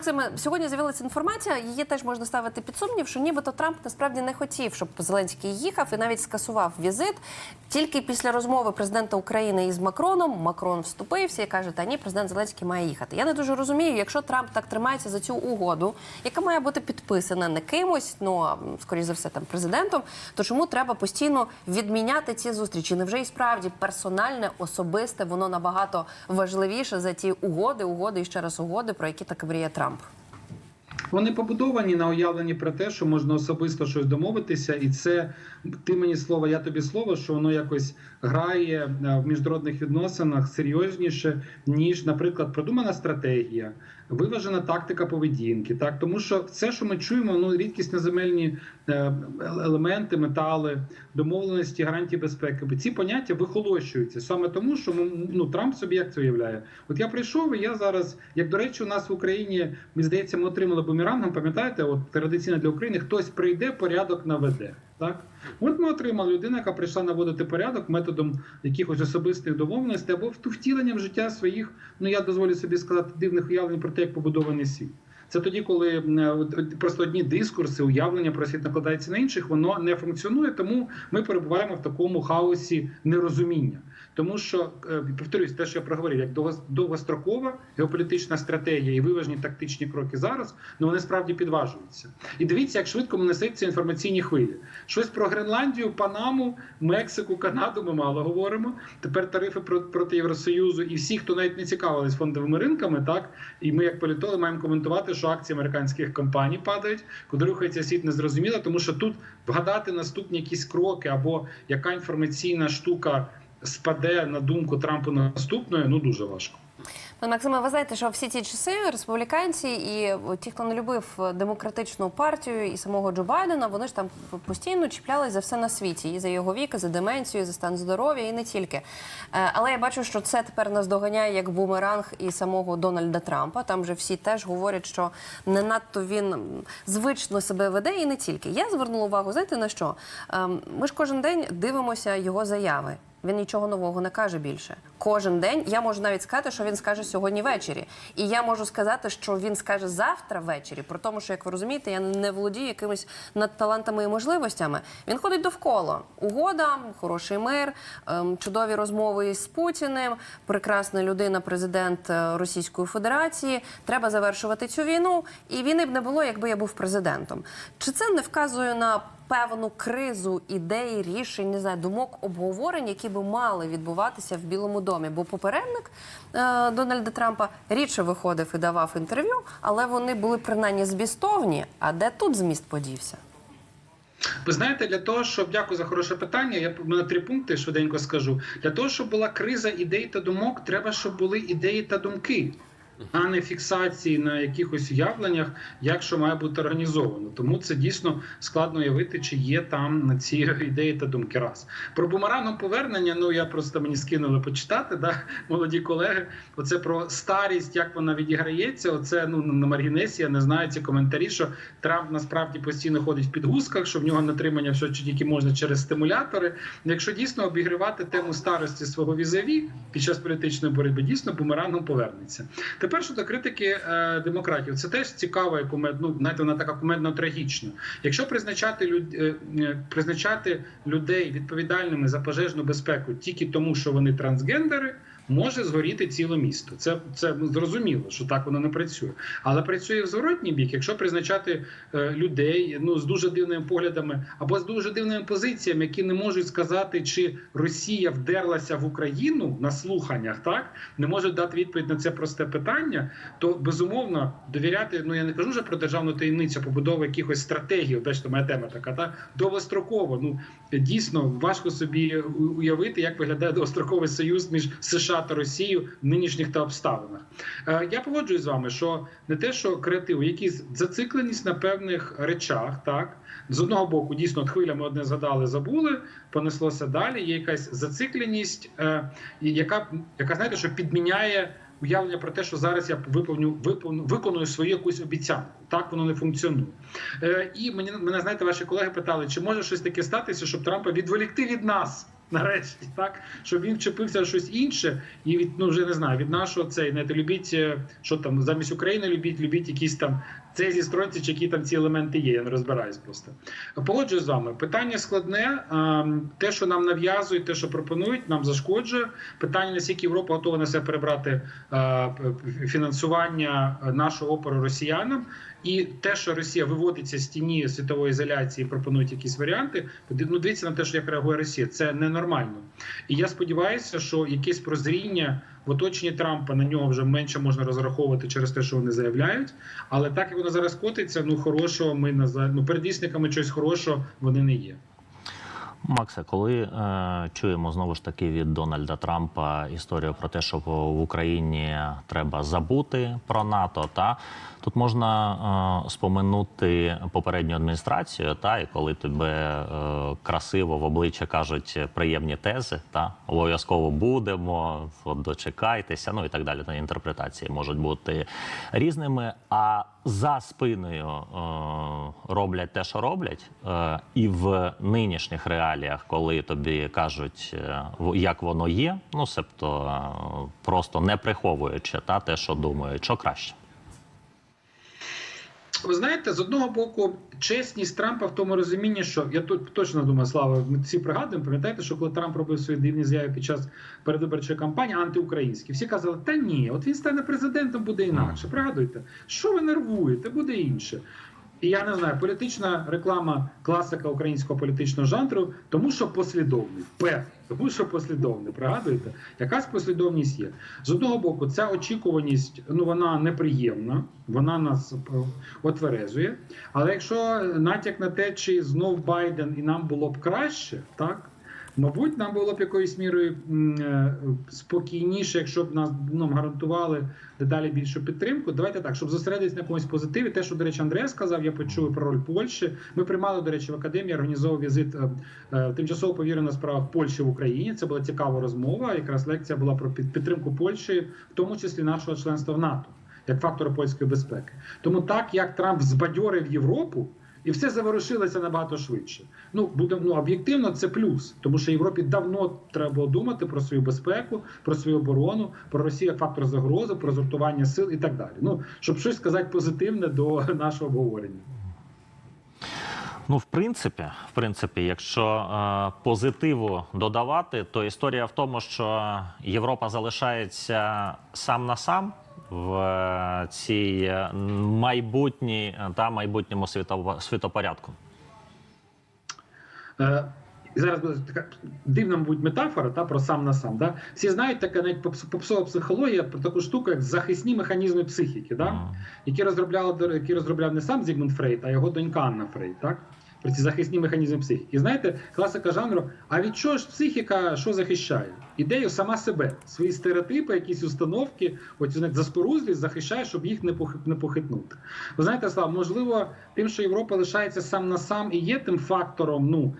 Цими сьогодні з'явилася інформація. Її теж можна ставити під сумнів, що нібито Трамп насправді не хотів, щоб Зеленський їхав і навіть скасував візит. Тільки після розмови президента України із Макроном Макрон вступився і каже: Та ні, президент Зеленський має їхати. Я не дуже розумію, якщо Трамп так тримається за цю угоду, яка має бути підписана не кимось, ну а скоріш за все там президентом. То чому треба постійно відміняти ці зустрічі? Невже і справді персональне, особисте, воно набагато важливіше за ті угоди, угоди і ще раз угоди, про які так мріє Трамп? Вони побудовані на уявленні про те, що можна особисто щось домовитися, і це ти мені слово, я тобі слово, що воно якось грає е, в міжнародних відносинах серйозніше, ніж, наприклад, продумана стратегія, виважена тактика поведінки. Так, тому що все, що ми чуємо, ну рідкісні земельні елементи, метали, домовленості, гарантії безпеки. Ці поняття вихолощуються саме тому, що ну Трамп собі як це уявляє. От я прийшов, і я зараз, як до речі, у нас в Україні мені здається, ми отримали бумерангом. Пам'ятаєте, от традиційно для України хтось прийде, порядок наведе. Так, от ми отримали людину, яка прийшла наводити порядок методом якихось особистих домовленостей або втіленням життя своїх, ну я дозволю собі сказати, дивних уявлень про те, як побудований світ. Це тоді, коли просто одні дискурси, уявлення про світ накладається на інших, воно не функціонує, тому ми перебуваємо в такому хаосі нерозуміння. Тому що повторюсь, те, що я проговорив, як довгострокова геополітична стратегія і виважені тактичні кроки зараз, ну вони справді підважуються. І дивіться, як швидко несеться інформаційні хвилі. Щось про Гренландію, Панаму, Мексику, Канаду. Ми мало говоримо. Тепер тарифи проти Євросоюзу і всі, хто навіть не цікавились фондовими ринками, так і ми, як політологи, маємо коментувати, що акції американських компаній падають, куди рухається світ, незрозуміло, тому що тут вгадати наступні якісь кроки або яка інформаційна штука спаде на думку Трампу наступною, ну дуже важко. Пане Максиме, ви знаєте, що всі ці часи республіканці і ті, хто не любив демократичну партію і самого Джо Байдена, вони ж там постійно чіплялись за все на світі, і за його вік, і за деменцію, за стан здоров'я, і не тільки. Але я бачу, що це тепер нас доганяє як бумеранг і самого Дональда Трампа. Там вже всі теж говорять, що не надто він звично себе веде, і не тільки. Я звернула увагу, знаєте на що? Ми ж кожен день дивимося його заяви. Він нічого нового не каже більше. Кожен день я можу навіть сказати, що він скаже сьогодні ввечері. І я можу сказати, що він скаже завтра ввечері. Про тому, що як ви розумієте, я не володію якимись надталантами і можливостями. Він ходить довкола. Угода, хороший мир, чудові розмови з Путіним, прекрасна людина, президент Російської Федерації. Треба завершувати цю війну. І війни б не було, якби я був президентом. Чи це не вказує на певну кризу ідей, рішень, не знаю, думок, обговорень, які би мали відбуватися в Білому домі. Бо попередник е, Дональда Трампа рідше виходив і давав інтерв'ю, але вони були принаймні збістовні. А де тут зміст подівся? Ви знаєте, для того, щоб дякую за хороше питання. Я на три пункти швиденько скажу. Для того, щоб була криза ідей та думок, треба, щоб були ідеї та думки а не фіксації на якихось уявленнях, як що має бути організовано. Тому це дійсно складно уявити, чи є там ці ідеї та думки. Раз про бумерангом повернення. Ну я просто мені скинули почитати, да, молоді колеги. Оце про старість, як вона відіграється. Оце ну на маргінесі. Я не знаю ці коментарі, що Трамп насправді постійно ходить в підгузках, що в нього натримання все тільки можна через стимулятори. Якщо дійсно обігрівати тему старості свого візаві під час політичної боротьби, дійсно бумерангом повернеться. Тепер щодо критики е, демократів, це теж цікаво, і ну, знаєте, вона така кумедно трагічна. Якщо призначати люд, е, призначати людей відповідальними за пожежну безпеку тільки тому, що вони трансгендери. Може згоріти ціле місто. Це це зрозуміло, що так воно не працює. Але працює в зворотній бік, якщо призначати е, людей ну з дуже дивними поглядами або з дуже дивними позиціями, які не можуть сказати, чи Росія вдерлася в Україну на слуханнях, так не можуть дати відповідь на це просте питання, то безумовно довіряти. Ну я не кажу вже про державну таємницю побудови якихось стратегій. Бачите, моя тема така та довгостроково. Ну дійсно важко собі уявити, як виглядає довгостроковий союз між США та Росію в нинішніх та обставинах. Е, я погоджуюсь з вами, що не те, що креатив, якісь зацикленість на певних речах, так з одного боку, дійсно, от хвиля ми одне згадали, забули, понеслося далі. Є якась зацикленість, е, яка яка знаєте, що підміняє. Уявлення про те, що зараз я виповню виповню виконую свою якусь обіцянку. Так воно не функціонує. Е, І мені мене знаєте, ваші колеги питали, чи може щось таке статися, щоб Трампа відволікти від нас нарешті, так щоб він вчепився щось інше, і від ну вже не знаю від нашого цей не любіть, е, що там замість України любіть, любіть якісь там це зі стронці, чи які там ці елементи є. Я не розбираюсь просто. Погоджуюсь з вами. Питання складне. Те, що нам нав'язують, те, що пропонують, нам зашкоджує. Питання наскільки Європа готова на себе перебрати фінансування нашого опору росіянам. І те, що Росія виводиться з тіні світової ізоляції, пропонують якісь варіанти. Ну, дивіться на те, що як реагує Росія, це ненормально. І я сподіваюся, що якесь прозріння в оточенні Трампа на нього вже менше можна розраховувати через те, що вони заявляють. Але так як воно зараз котиться, ну хорошого ми назад, ну передвісниками чогось хорошого вони не є. Макса, коли е, чуємо знову ж таки від Дональда Трампа історію про те, що в Україні треба забути про НАТО, та тут можна е, споминути попередню адміністрацію, та і коли тебе е, красиво в обличчя кажуть приємні тези, та обов'язково будемо, от дочекайтеся, ну і так далі. Та інтерпретації можуть бути різними. А за спиною е, роблять те, що роблять, е, і в нинішніх реаліях, коли тобі кажуть, е, як воно є, ну себто е, просто не приховуючи та те, що думають, що краще. Ви знаєте, з одного боку, чесність Трампа в тому розумінні, що я тут точно думаю, слава, ми всі пригадуємо, пам'ятаєте, що коли Трамп робив свої дивні заяви під час передвиборчої кампанії антиукраїнські, всі казали, та ні, от він стане президентом, буде інакше. Пригадуйте, що ви нервуєте, буде інше. І я не знаю, політична реклама класика українського політичного жанру, тому що послідовний, певно, тому що послідовний. Пригадуєте, якась послідовність є. З одного боку, ця очікуваність, ну вона неприємна, вона нас е, отверезує. Але якщо натяк на те, чи знов Байден і нам було б краще, так. Мабуть, нам було б якоюсь мірою е, спокійніше, якщо б нас нам гарантували дедалі більшу підтримку. Давайте так, щоб зосередитись на якомусь позитиві. Те, що, до речі, Андрей сказав, я почув про роль Польщі. Ми приймали, до речі, в академії організовував візит е, е, тимчасово повірена справа Польщі в Україні. Це була цікава розмова. Якраз лекція була про підтримку Польщі, в тому числі нашого членства в НАТО, як фактора польської безпеки. Тому так як Трамп збадьорив Європу. І все заворушилося набагато швидше. Ну буде ну об'єктивно, це плюс, тому що Європі давно треба думати про свою безпеку, про свою оборону, про Росію як фактор загрози, про згуртування сил і так далі. Ну щоб щось сказати позитивне до нашого обговорення. Ну, в принципі, в принципі, якщо е, позитиву додавати, то історія в тому, що Європа залишається сам на сам в е, цій е, майбутній та майбутньому світопорядку. Е, зараз буде така дивна, мабуть, метафора та про сам на сам. Да? Всі знають таке навіть попсова психологія про таку штуку, як захисні механізми психіки, да? Які розробляла які розробляв не сам Зігмунд Фрейд, а його донька Анна Фрейд. Так? Про ці захисні механізми психіки. І знаєте, класика жанру: а від чого ж психіка що захищає? Ідею сама себе, свої стереотипи, якісь установки, оцю знаєте, заспорузлість захищає, щоб їх не похитнути. Ви знаєте, Слав, можливо, тим, що Європа лишається сам на сам і є тим фактором, ну.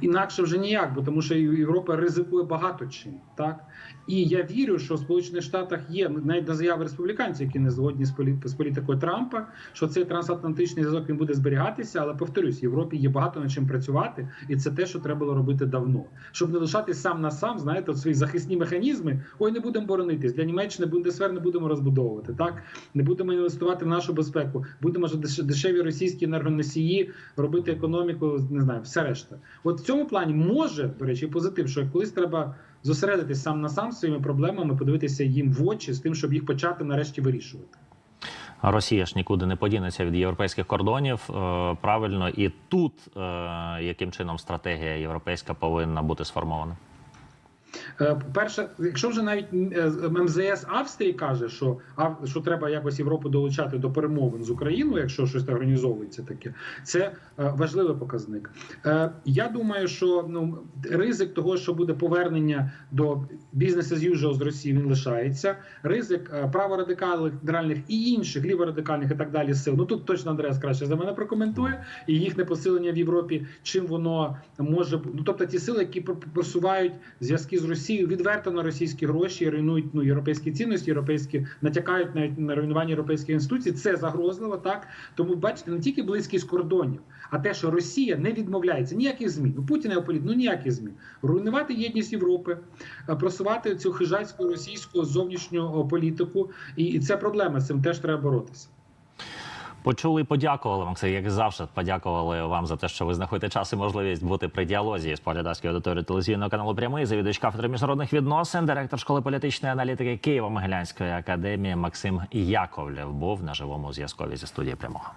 Інакше вже ніяк, бо тому що Європа ризикує багато чим, так і я вірю, що в Сполучених Штатах є навіть на заяви республіканців, які не згодні з з політикою Трампа, що цей трансатлантичний зв'язок він буде зберігатися. Але повторюсь, в Європі є багато над чим працювати, і це те, що треба було робити давно, щоб не лишатись сам на сам, знаєте, свої захисні механізми. Ой, не будемо боронитись для Німеччини Бундесвер не будемо розбудовувати. Так не будемо інвестувати в нашу безпеку. Будемо ж дешеві російські енергоносії робити економіку. Не знаю, все решта. От в цьому плані може до речі позитив, що колись треба зосередитись сам на сам своїми проблемами, подивитися їм в очі з тим, щоб їх почати нарешті вирішувати. Росія ж нікуди не подінеться від європейських кордонів. е, Правильно, і тут е, яким чином стратегія європейська повинна бути сформована? Е, Перше, якщо вже навіть е, МЗС Австрії каже, що що треба якось Європу долучати до перемовин з Україною, якщо щось організовується таке, це е, важливий показник. Я думаю, що ну ризик того, що буде повернення до бізнес as usual з Росії, він лишається. Ризик праворадикальних і інших ліворадикальних і так далі сил. Ну тут точно Андреас краще за мене прокоментує і їхнє посилення в Європі. Чим воно може ну тобто ті сили, які пр- просувають зв'язки з Росією. Росію відверто на російські гроші, руйнують ну європейські цінності, європейські натякають навіть на руйнування європейських інституцій. Це загрозливо, так тому бачите, не тільки близькість кордонів, а те, що Росія не відмовляється ніяких змін. Ну Путіна його політ, ну ніяких змін. Руйнувати єдність Європи, е, просувати цю хижацьку російську зовнішню політику, і, і це проблема. З цим теж треба боротися. Почули і подякували Максим, як завжди. Подякували вам за те, що ви знаходите час і можливість бути при діалозі з поглядацькою аудиторією телевізійного каналу Прямий, завідувач кафедри міжнародних відносин, директор школи політичної аналітики Києво-Могилянської академії Максим Яковлєв був на живому зв'язкові зі студії прямого.